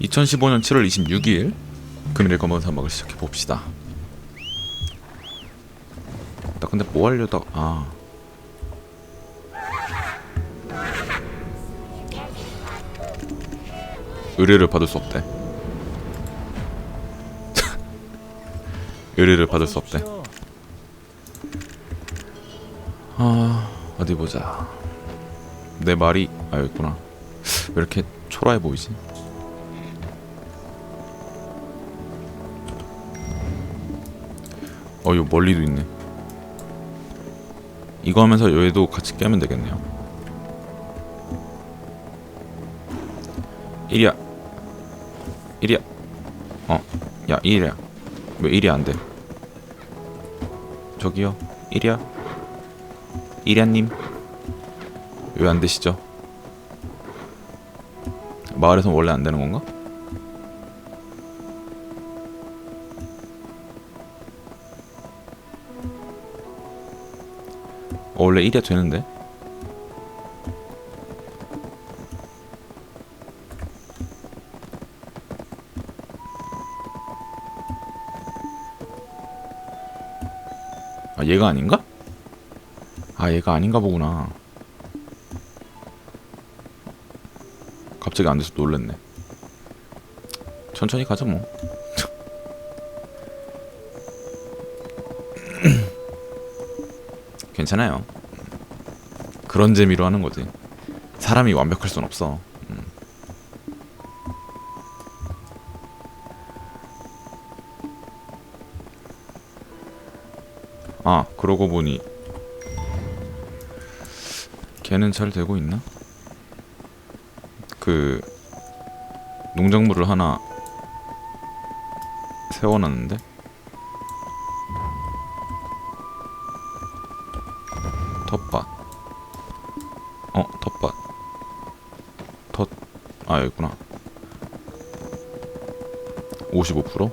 2015년 7월 26일 금일의 검은 사막을 시작해 봅시다. 나 근데 뭐 하려다 아 의뢰를 받을 수 없대. 의뢰를 받을 수 없대. 아 어디 보자. 내 말이 아 여기 있구나. 왜 이렇게 초라해 보이지? 어, 이거 멀리도 있네. 이거 하면서 얘도 같이 깨면 되겠네요. 1이야. 1이야. 어, 야, 1이야. 왜 1이 안 돼? 저기요, 1이야. 1이야님. 왜 안 되시죠? 마을에선 원래 안 되는 건가? 원래 1이야 되는데? 아 얘가 아닌가? 아 얘가 아닌가 보구나 갑자기 안 돼서 놀랬네 천천히 가자 뭐 괜찮아요 그런 재미로 하는 거지. 사람이 완벽할 순 없어. 음. 아, 그러고 보니 걔는 잘 되고 있나? 그 농작물을 하나 세워놨는데 여기 있구나. 55%?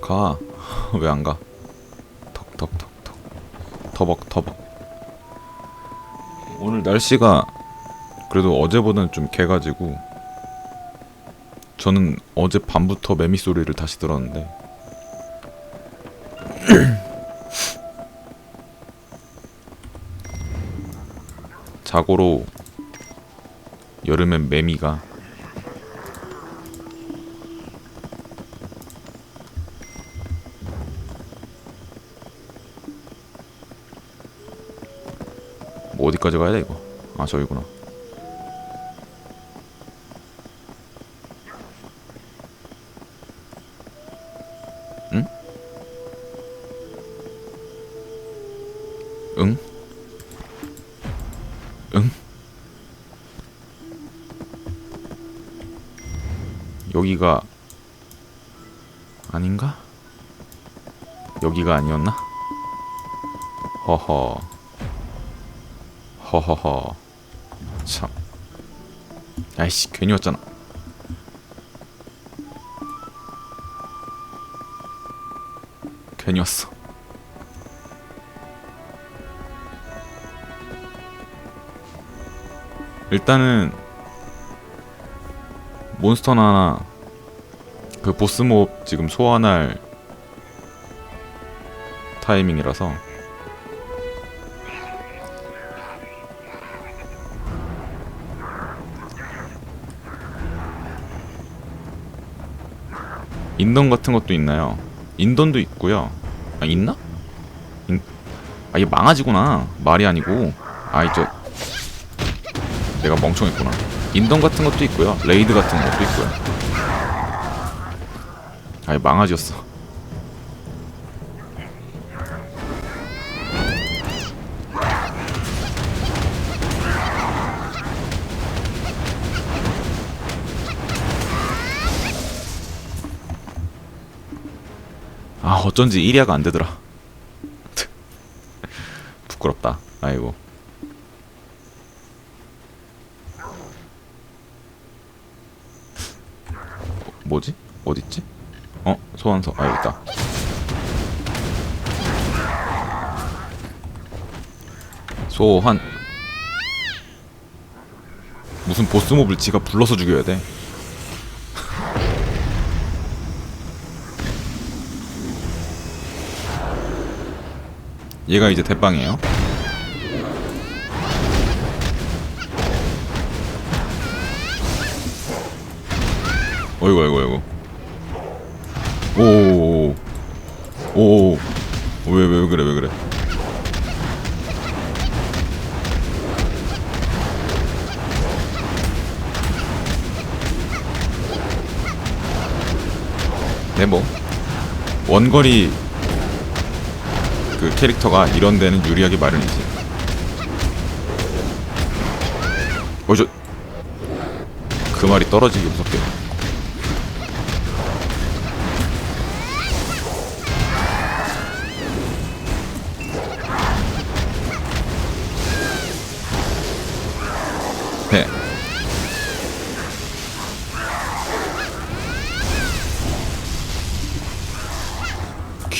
가. 왜 안 가? 턱, 턱, 턱, 턱. 터벅, 터벅. 오늘 날씨가 그래도 어제보다는 좀 개가지고 저는 어제 밤부터 매미 소리를 다시 들었는데 자고로 여름엔 매미가 뭐 어디까지 가야 돼 이거? 아 저기구나 여기가 아닌가? 여기가 아니었나? 허허. 허허허. 참. 아이씨 괜히 왔잖아. 괜히 왔어. 일단은 몬스터나 그 보스 몹 지금 소환할 타이밍이라서 인던 같은 것도 있나요? 인던도 있고요. 아 있나? 인... 아 이게 망아지구나. 말이 아니고. 아이 저 내가 멍청했구나. 인던 같은 것도 있고요. 레이드 같은 것도 있고요. 아이 망아지였어. 아 어쩐지 1위가 안 되더라. 부끄럽다. 아이고. 뭐지? 어딨지? 어? 소환서 아 여기 있다 소환 무슨 보스몹을 지가 불러서 죽여야 돼 얘가 이제 대빵이에요 어이구 어이구 어이구. 오오오오 오오 왜왜 왜 그래 왜 그래? 네, 뭐. 원거리 그 캐릭터가 이런 데는 유리하기 마련이지. 어, 저, 그 말이 떨어지기 무섭게.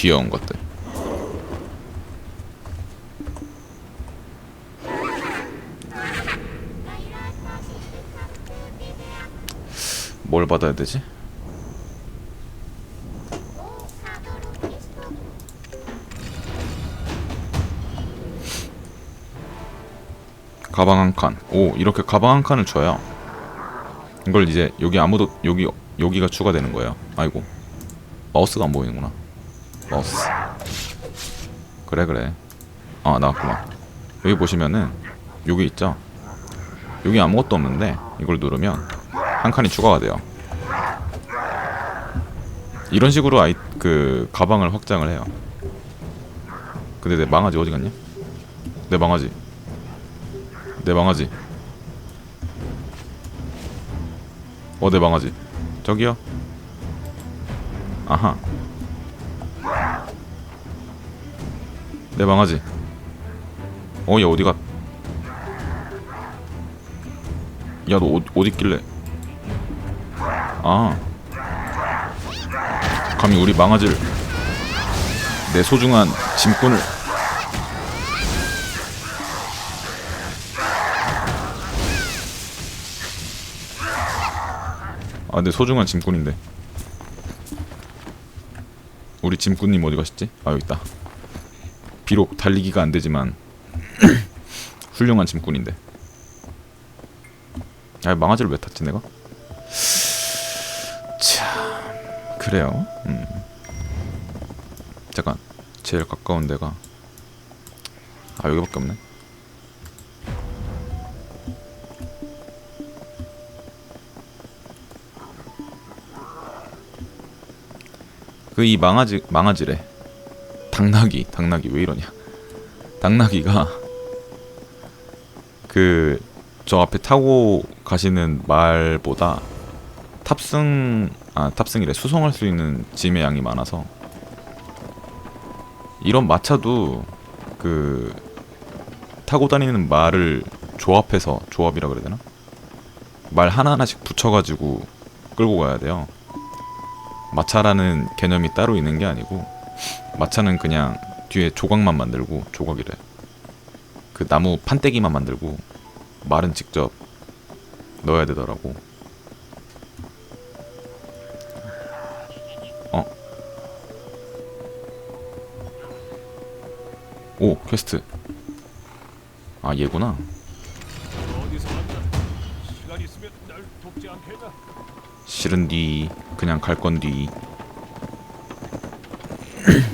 귀여운 것들. 뭘 받아야 되지? 가방 한 칸. 오, 이렇게 가방 한 칸을 줘요. 이걸 이제 여기 아무도 여기 여기가 추가되는 거예요. 아이고. 마우스가 안 보이는구나. 마우스. 그래 그래. 아 나왔구만. 여기 보시면은 여기 있죠. 여기 아무것도 없는데 이걸 누르면 한 칸이 추가가 돼요. 이런 식으로 아이 그 가방을 확장을 해요. 근데 내 망아지 어디 갔냐? 내 망아지. 내 망아지. 어, 내 망아지. 저기요. 아하. 내 망아지. 어, 얘 어디가? 야, 너 어디, 있길래? 아. 감히 우리 망아지를 내 소중한 짐꾼을 아, 내 소중한 짐꾼인데. 우리 짐꾼님 어디 가셨지? 아, 여기 있다. 비록 달리기가 안 되지만 훌륭한 짐꾼인데. 아, 망아지를 왜 탔지 내가? 참 그래요. 음. 잠깐 제일 가까운 데가 아 여기밖에 없네. 그 이 망아지 망아지래. 당나귀 당나귀 왜 이러냐? 당나귀가 그 저 앞에 타고 가시는 말보다 탑승 아 탑승이래 수송할 수 있는 짐의 양이 많아서 이런 마차도 그 타고 다니는 말을 조합해서 조합이라 그래야 되나? 말 하나하나씩 붙여가지고 끌고 가야 돼요. 마차라는 개념이 따로 있는 게 아니고 마차는 그냥 뒤에 조각만 만들고 조각이래. 그 나무 판때기만 만들고 말은 직접 넣어야 되더라고. 어. 오 퀘스트. 아 얘구나. 싫은 뒤 그냥 갈 건 뒤.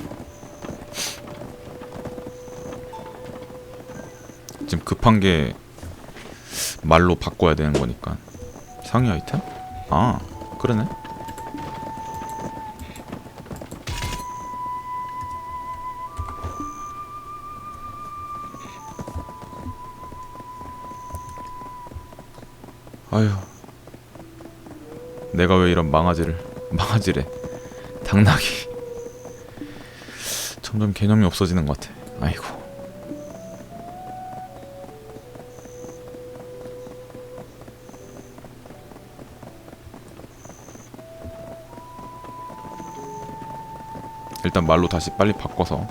급한 게 말로 바꿔야 되는 거니까. 상위 아이템? 아 그러네. 아휴. 내가 왜 이런 망아지를 망아지래. 당나귀. 점점 개념이 없어지는 것 같아. 아이고 일단 말로 다시 빨리 바꿔서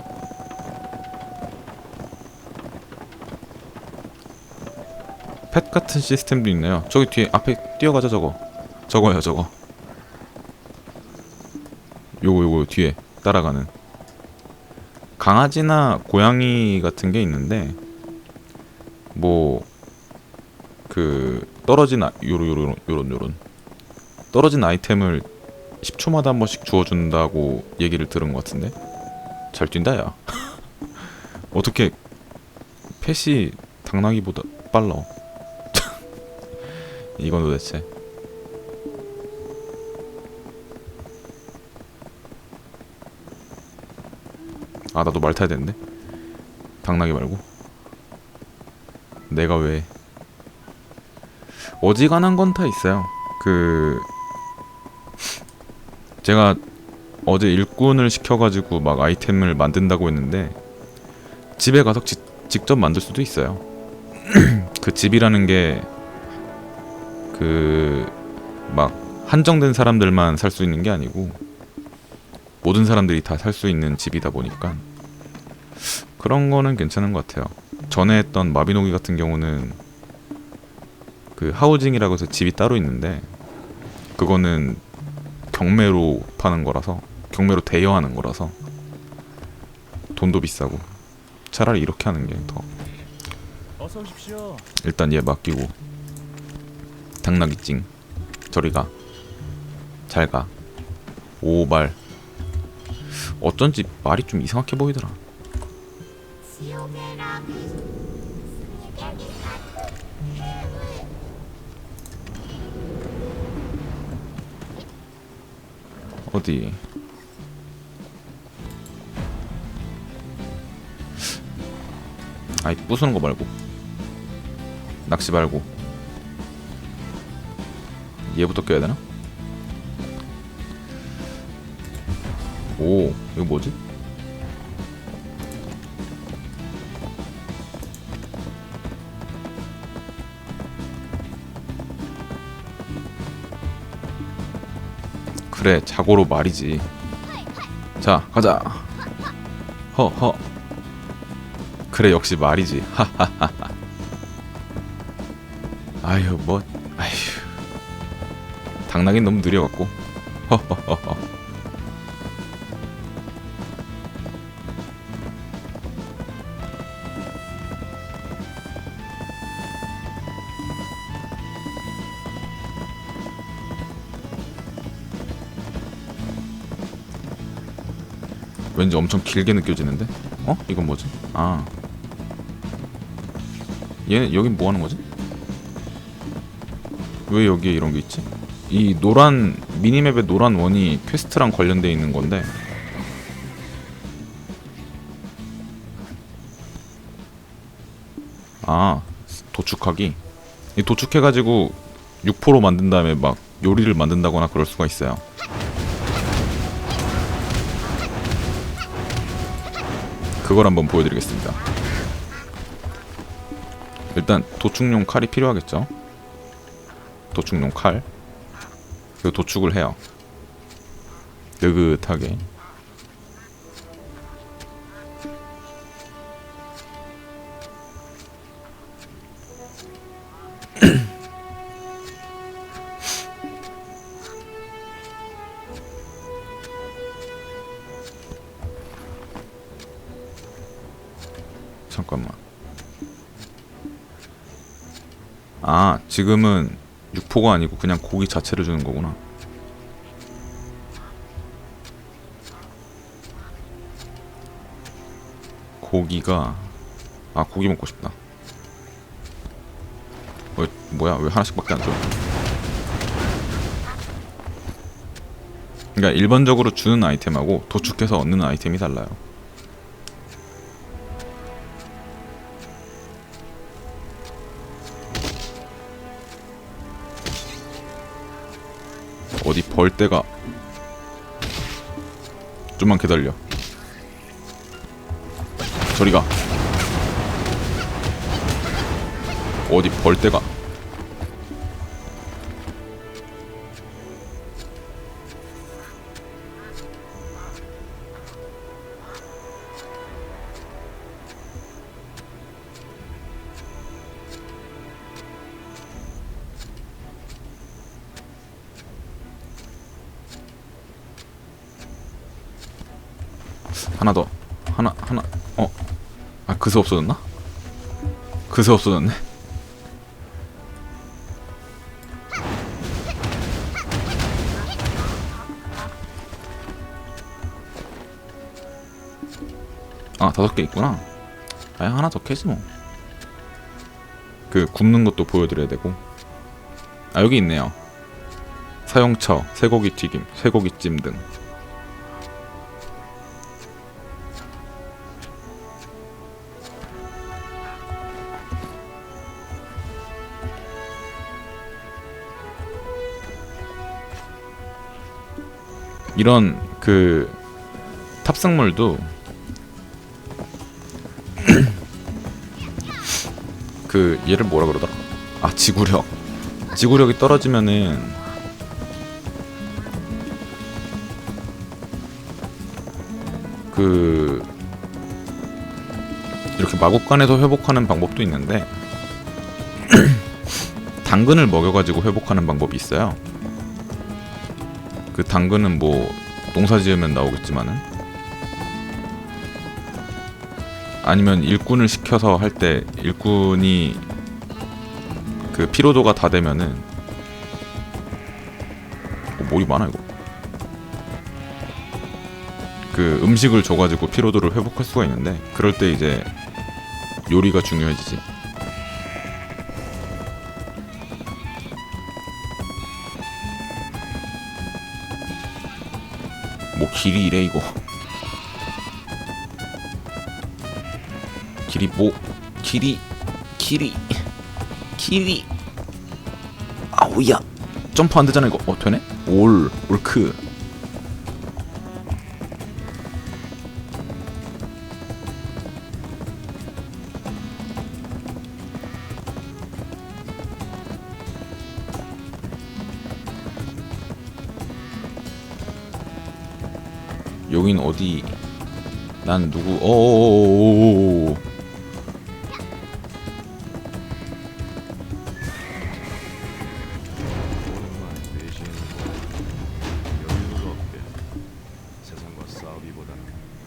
펫 같은 시스템도 있네요. 저기 뒤에 앞에 뛰어가자 저거. 저거요 저거. 요거 요거 뒤에 따라가는 강아지나 고양이 같은 게 있는데 뭐 그 떨어진 아, 요런 요런 요런 요런 떨어진 아이템을 10초마다 한 번씩 주워준다고 얘기를 들은 것 같은데? 잘 뛴다 야. 어떻게 펫이 당나귀보다 빨라? 이건 도대체? 아 나도 말 타야 되는데? 당나귀 말고? 내가 왜? 어지간한 건 다 있어요. 그 제가 어제 일꾼을 시켜가지고 막 아이템을 만든다고 했는데 집에 가서 지, 직접 만들 수도 있어요 그 집이라는 게 그 막 한정된 사람들만 살 수 있는 게 아니고 모든 사람들이 다 살 수 있는 집이다 보니까 그런 거는 괜찮은 것 같아요. 전에 했던 마비노기 같은 경우는 그 하우징이라고 해서 집이 따로 있는데 그거는 경매로 파는 거라서 경매로 대여하는 거라서 돈도 비싸고 차라리 이렇게 하는 게더 어서 오십시오. 일단 얘 맡기고 당나귀찡 저리 가. 잘 가. 오발. 어쩐지 말이 좀 이상하게 보이더라. 어디? 아이 부수는 거 말고 낚시 말고 얘부터 껴야 되나? 오 이거 뭐지? 그래 자고로 말이지. 자 가자. 허허. 그래 역시 말이지. 하하하하. 아유 뭐 아휴. 당나귀는 너무 느려갖고. 허허허허 왠지 엄청 길게 느껴지는데? 어? 이건 뭐지? 아 얘는 여긴 뭐 하는 거지? 왜 여기에 이런 게 있지? 이 노란 미니맵의 노란 원이 퀘스트랑 관련돼 있는 건데 아 도축하기 이 도축해가지고 육포로 만든 다음에 막 요리를 만든다거나 그럴 수가 있어요 그걸 한번 보여드리겠습니다. 일단 도축용 칼이 필요하겠죠? 도축용 칼. 그리고 도축을 해요. 느긋하게 아 지금은 육포가 아니고 그냥 고기 자체를 주는 거구나. 고기가 아 고기 먹고 싶다. 어, 뭐야? 왜 하나씩밖에 안 줘? 그러니까 일반적으로 주는 아이템하고 도축해서 얻는 아이템이 달라요 벌떼가 좀만 기다려. 저리가. 어디 벌떼가 하나 더. 하나 하나 어 아 그새 없어졌나? 그새 없어졌네. 아 다섯 개 있구나. 아예 하나 더 캐지 뭐그 굽는 것도 보여드려야 되고. 아 여기 있네요. 사용처, 쇠고기 튀김, 쇠고기찜 등 이런 그 탑승물도 그 얘를 뭐라 그러더라? 아 지구력. 지구력이 떨어지면은 그 이렇게 마구간에서 회복하는 방법도 있는데 당근을 먹여가지고 회복하는 방법이 있어요. 그 당근은 뭐 농사 지으면 나오겠지만은? 아니면 일꾼을 시켜서 할 때 일꾼이 그 피로도가 다 되면은? 어, 뭐이 많아 이거? 그 음식을 줘가지고 피로도를 회복할 수가 있는데 그럴 때 이제 요리가 중요해지지 길이 이래 이거. 길이 뭐 길이 길이 길이. 아우야. 점프 안 되잖아 이거. 어 되네? 올 올크 여긴 어디 난 누구 어어어어어어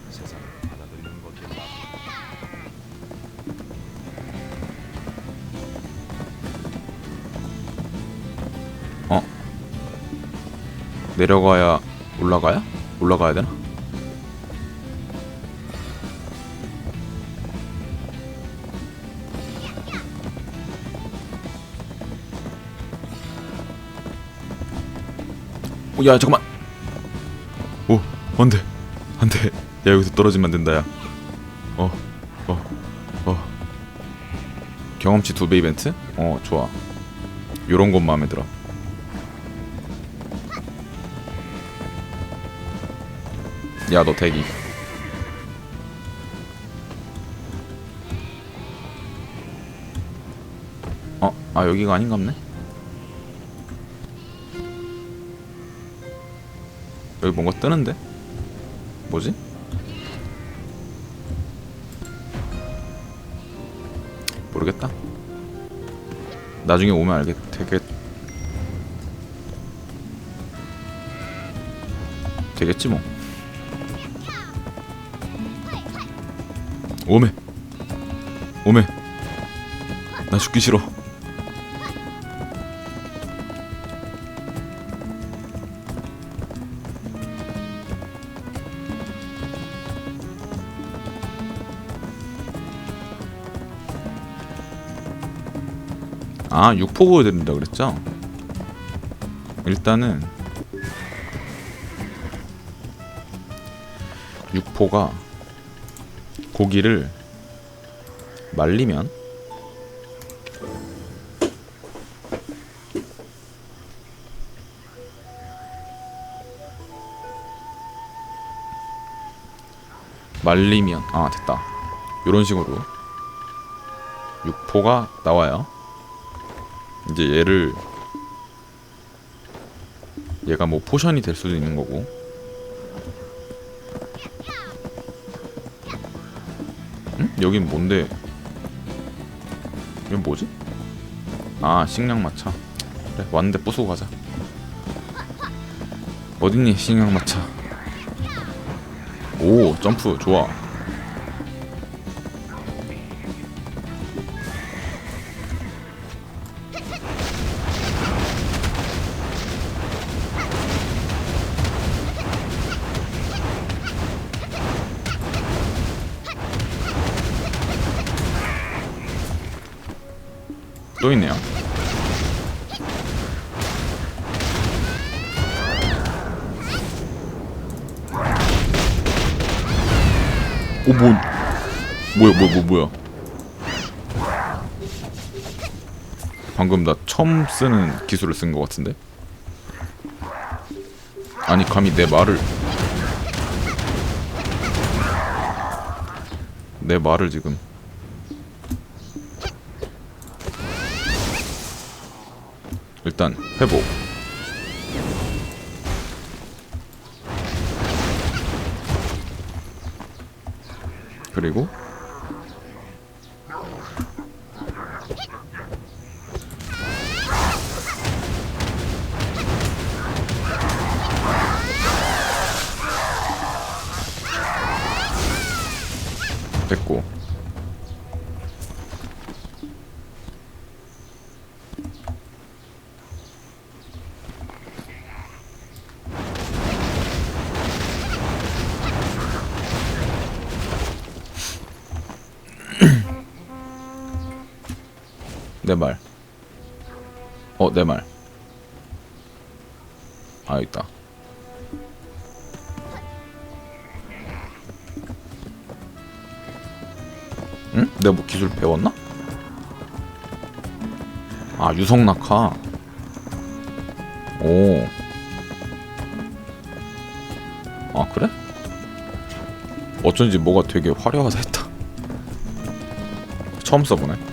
세상을 받아들이는 것이 낫다. 내려가야 올라가야? 올라가야 되나? 오, 야 잠깐만. 오, 안돼, 안돼. 야 여기서 떨어지면 안 된다 야. 어, 어, 어. 경험치 두 배 이벤트? 어, 좋아. 요런 건 마음에 들어. 야 너 대기 어? 아 여기가 아닌갑네 여기 뭔가 뜨는데? 뭐지? 모르겠다. 나중에 오면 알게 되겠 되겠지 뭐. 오메. 오메. 나 죽기 싫어 아 육포 보여드린다 그랬죠? 일단은 육포가 고기를 말리면 말리면 아 됐다 이런 식으로 육포가 나와요 이제 얘를 얘가 뭐 포션이 될 수도 있는 거고. 응? 여긴 뭔데? 이건 뭐지? 아 식량마차. 그래 왔는데 부수고 가자. 어딨니 식량마차? 오오 점프 좋아 또 있네요 오, 뭐, 뭐야, 뭐야, 뭐, 뭐야. 방금 나 처음 쓰는 기술을 쓴 것 같은데? 아니, 감히 내 말을. 내 말을 지금. 일단, 회복. 그리고 어, 내 말. 아, 있다. 응? 내가 뭐 기술 배웠나? 아, 유성 낙하. 오. 아, 그래? 어쩐지 뭐가 되게 화려하다 했다. 처음 써보네.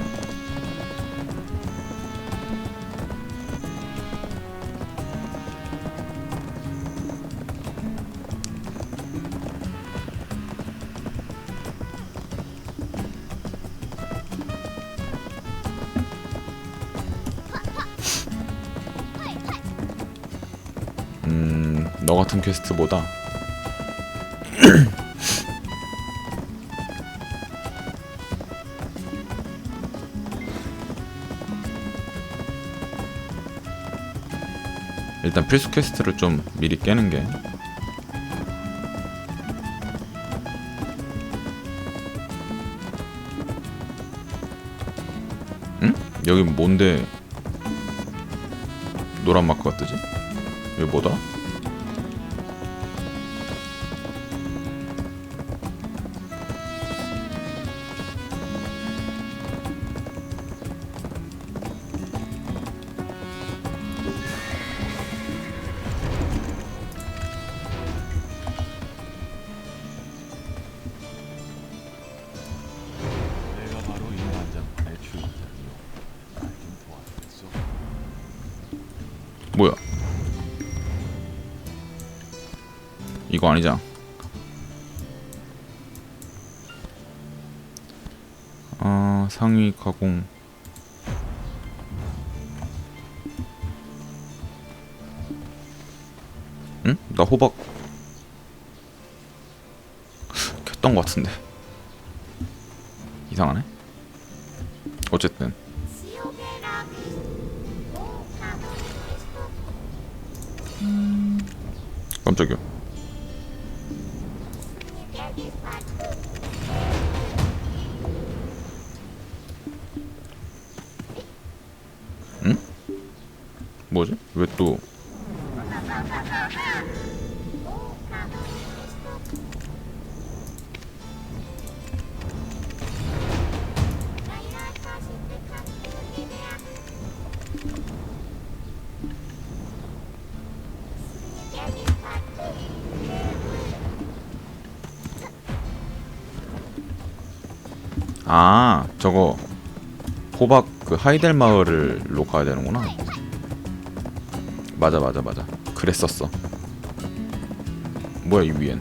음, 너 같은 퀘스트보다 일단 필수 퀘스트를 좀 미리 깨는 게 응? 여기 뭔데 노란 마크가 뜨지? 여기 뭐다? 이거 아니잖아. 아 상위 가공. 응? 나 호박 켰던 것 같은데 이상하네. 어쨌든 응? 뭐지? 왜 또? 그 하이델 마을을로 가야 되는구나. 맞아 맞아 맞아. 그랬었어. 뭐야 이 위엔?